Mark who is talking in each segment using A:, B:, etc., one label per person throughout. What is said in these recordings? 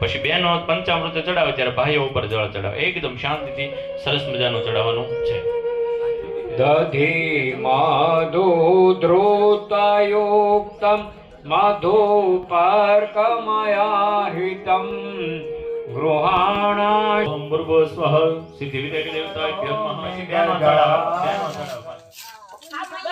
A: પછી બેનો પંચામૃત ચડાવે ત્યારે ભાઈઓ ઉપર જળ ચડાવે. એકદમ શાંતિથી સરસ મજાનું ચડાવવાનું છે.
B: દધી મધુ ધ્રુતયુક્તમ મધુપર્કમયાહિતમ ગૃહાણા
A: સિદ્ધિ વિનાયક દેવતાભ્યો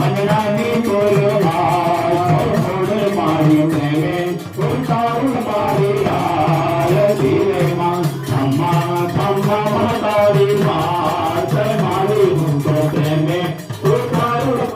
C: મનડાની કોરમાં સૌ મારી પ્રેમે